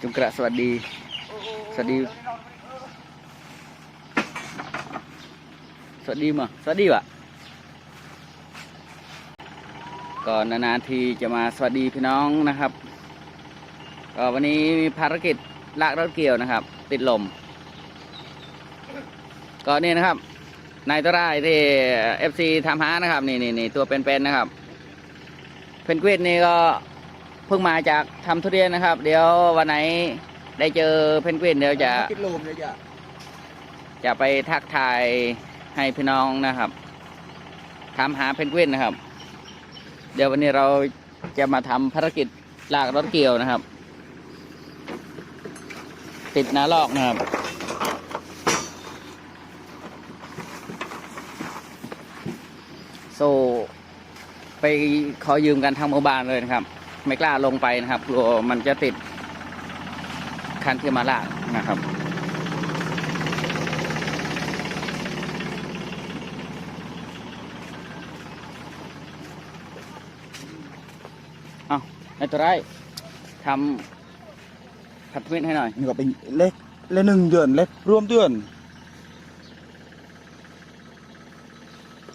จุงกระสวัสดี สวัสดี สวัสดีมาสวัสดีวะก่อนนานๆทีจะมาสวัสดีพี่น้องนะครับก็วันนี้มีภารกิจลากรถเกี่ยวนะครับ ติดลม ก็นี่ยนะครับ นายตัวร้ายที่เอฟซีทำหานะครับ นี่นี่นี่ตัวเป็นๆนะครับ เพนกวินนี่ก็เพิ่งมาจากทำทุเรียนนะครับ เดี๋ยววันไหนได้เจอเพนกวินเดี๋ยวจะติดลมเลยจ้ะจะไปทักทายให้พี่น้องนะครับถามหาเพนกวินนะครับ เดี๋ยววันนี้เราจะมาทำภารกิจลากรถเกี่ยวนะครับ ติดนาลอกนะครับ โซ่ไปขอยืมกันทางหมู่บ้านเลยนะครับ ไม่กล้าลงไปนะครับกลัวมันจะติดคันที่มาลากนะครับเอาไอ้ตัวไรทำผัดเม็ดให้หน่อยนี่ก็เป็นเล็กเล็กหนึ่งเดือนเล็กรวมเดือน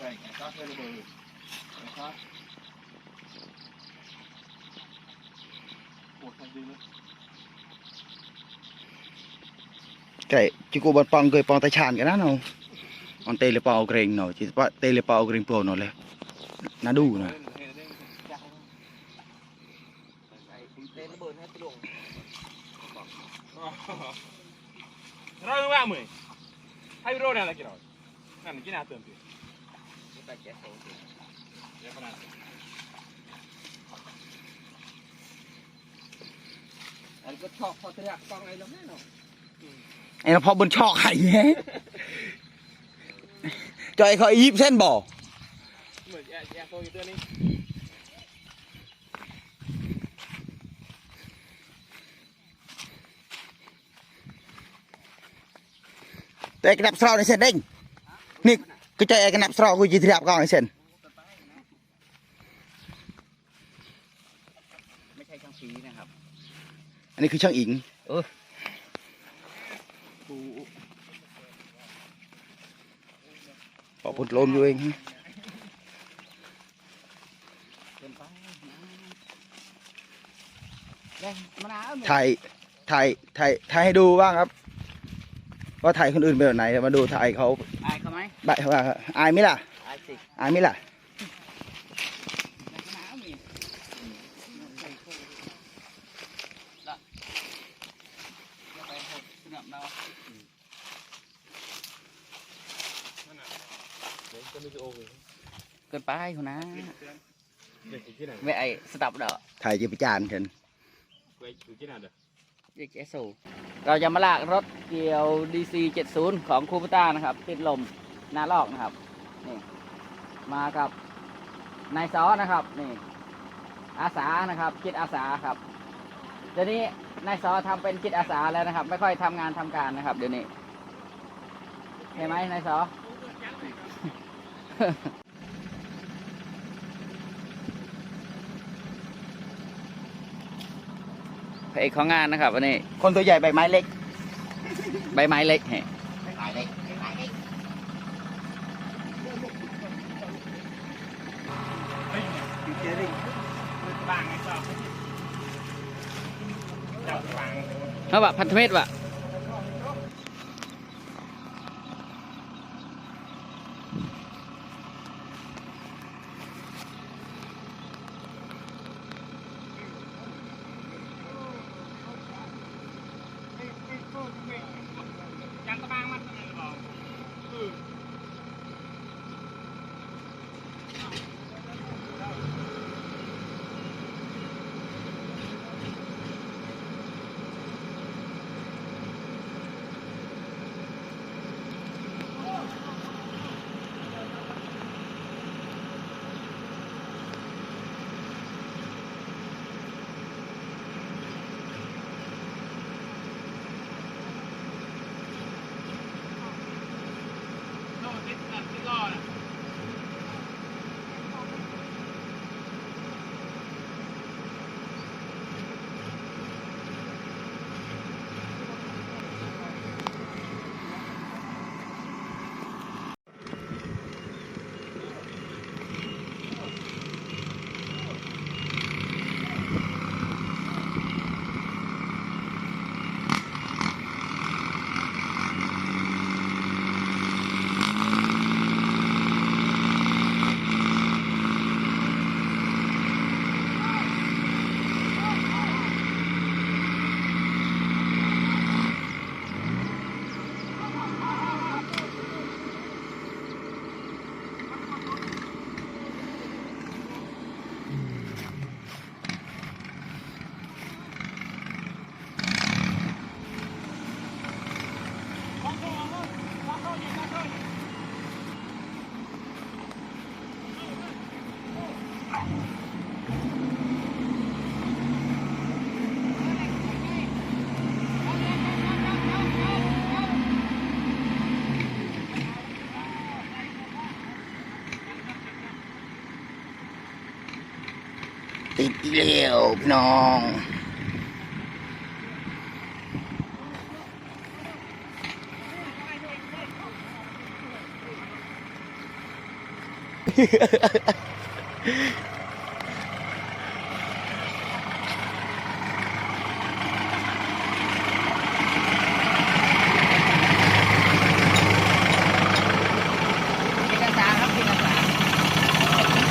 Đây, cảnh sát đây là bờ. Cảnh sát. Chạy, chứ cô bật bong cười bong tay chàn cái đó không? Còn tê lê bong green nó, chỉ tê lê bong green pro nó lên. Nó đủ nè. Rồi mà mày. Hai bro này là kia rồi. Nằm kia nào tưởng tiền. แหละกี่เรานั่นกี่นาเติมตีเดี๋ยวขนาดอันก็ชอบพอจะอยากฟังอะไรแล้วแน่นอนไอ้ nó phò bên chọc hay nhé cho ai khỏi yếp sen bỏ เหมือนแย่แย่โตอยู่ตัวนี้แต่ cái nắp sau này sen đinh nè cái chạy cái nắp sau của chị thì đạp con này sen ไม่ใช่ช่างฝีนะครับ anh này cứ chẳng ỉn bỏ bột lôn vô anh เกินไปได้มะนาวถ่ายถ่ายถ่ายถ่ายให้ดูบ้างครับ ว่าถ่ายคนอื่นเป็นแบบไหนมาดูถ่ายเขาอายเขา ไหมได้ว่าอายไหมล่ะอายสิอายไหมล่ะมะนาวมีละเดี๋ยวไปหกสนับเราจะไม่จะโอ้ยเกินไปคุณนะเด็กที่ไหนไม่ไอสตับเด้อถ่ายจะไปจานกันเว้ยอยู่ที่ไหนเด้อเรียกเจสูเราจะมาลากรถเกี่ยว DC 70 ของคูปต้านะครับติดลมห นาลอกนะครับ นี่ มากับนายซอนะครับ นี่ อาสานะครับจิตอาสาครับ เดี๋ยวนี้นายซอทำเป็นจิตอาสาแล้วนะครับ ไม่ค่อยทำงานทำการนะครับ เดี๋ยวนี้เห็นไหมนายซอพระเอกของงานนะครับวันนี้ คนตัวใหญ่ใบไม้เล็ก ใบไม้เล็กแฮ เจอาไงชอบอาพันธมิตรบะไม่ไม่ไม่ วพี่น้องกินอาสาครับกินอาสา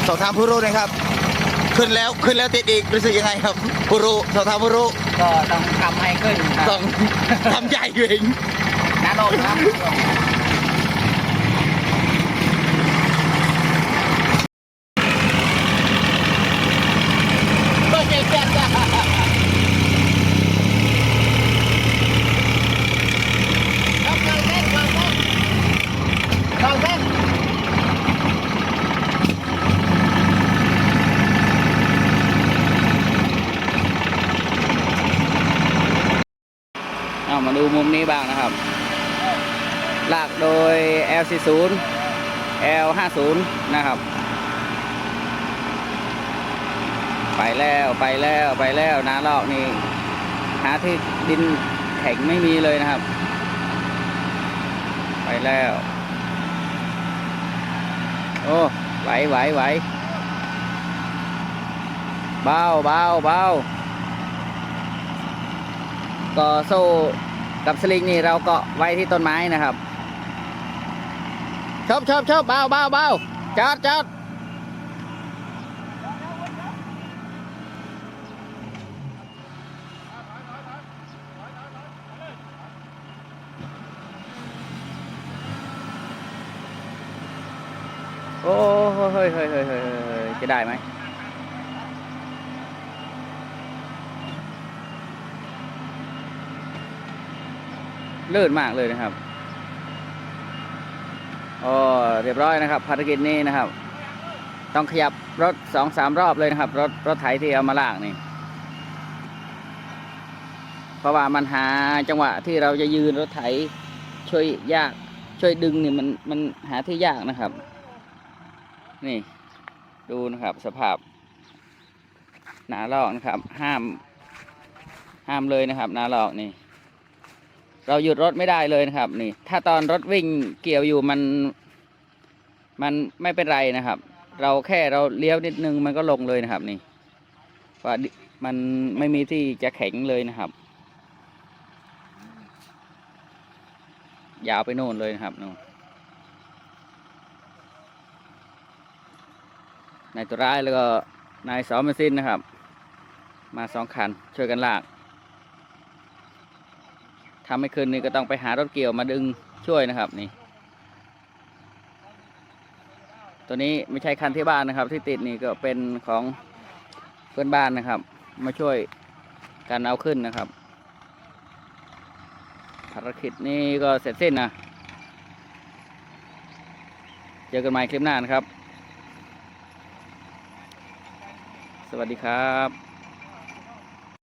สอบถามผู้รู้หนะครับ ขึ้นแล้วขึ้นแล้วติดอีกรู้สึกยังไงครับผู้รู้สอบถามผู้รู้ก็ต้องทำให้ขึ้นครับต้องทำใจเองน้าลงครับ ก็เจ็บแก่จ้ะ ครับวางเส้นวางเส้นวางเส้น เอามา ดูมุมนี้บ้างนะครับ ลากโดย L40 L50 นะครับ ไปแล้วไปแล้วไปแล้วนาลอกนี่หาที่ดินแข็งไม่มีเลยนะครับ ไปแล้ว โอ้ไหวไหวไหวเบาเบาเบาก็โซ่ กับสลิงนี่เราเกาะไว้ที่ต้นไม้นะครับชอบชอบชอบเบาเบาเบาจอดจอดโอ้เฮ้ยเฮ้ยเฮ้ยเฮ้ยเฮ้ยเฮ้ยจะได้ไหม ลื่นมากเลยนะครับโอ้เรียบร้อยนะครับ ภารกิจนี้นะครับ ต้องขยับรถสองสามรอบเลยนะครับ รถรถไถที่เอามาลากนี่ เพราะว่ามันหาจังหวะที่เราจะยืนรถไถช่วยยาก ช่วยดึงนี่มันมันหาที่ยากนะครับ นี่ดูนะครับสภาพ หนาลอกนะครับ ห้าม ห้ามเลยนะครับหนาลอกนี่ เราหยุดรถไม่ได้เลยนะครับ นี่ ถ้าตอนรถวิ่งเกี่ยวอยู่มัน มันไม่เป็นไรนะครับ เราแค่เราเลี้ยวนิดนึงมันก็ลงเลยนะครับ นี่ว่ามันไม่มีที่จะแข็งเลยนะครับ ยาวไปโน่นเลยนะครับนู่นนายตัวร้ายแล้วก็นายสอมซินนะครับ มาสองคันช่วยกันลาก ทำไม่ขึ้นนี่ก็ต้องไปหารถเกี่ยวมาดึงช่วยนะครับนี่ ตัวนี้ไม่ใช่คันที่บ้านนะครับ ที่ติดนี่ก็เป็นของเพื่อนบ้านนะครับ มาช่วยกันเอาขึ้นนะครับ ภารกิจนี้ก็เสร็จสิ้นนะเจอกันใหม่คลิปหน้านะครับ สวัสดีครับ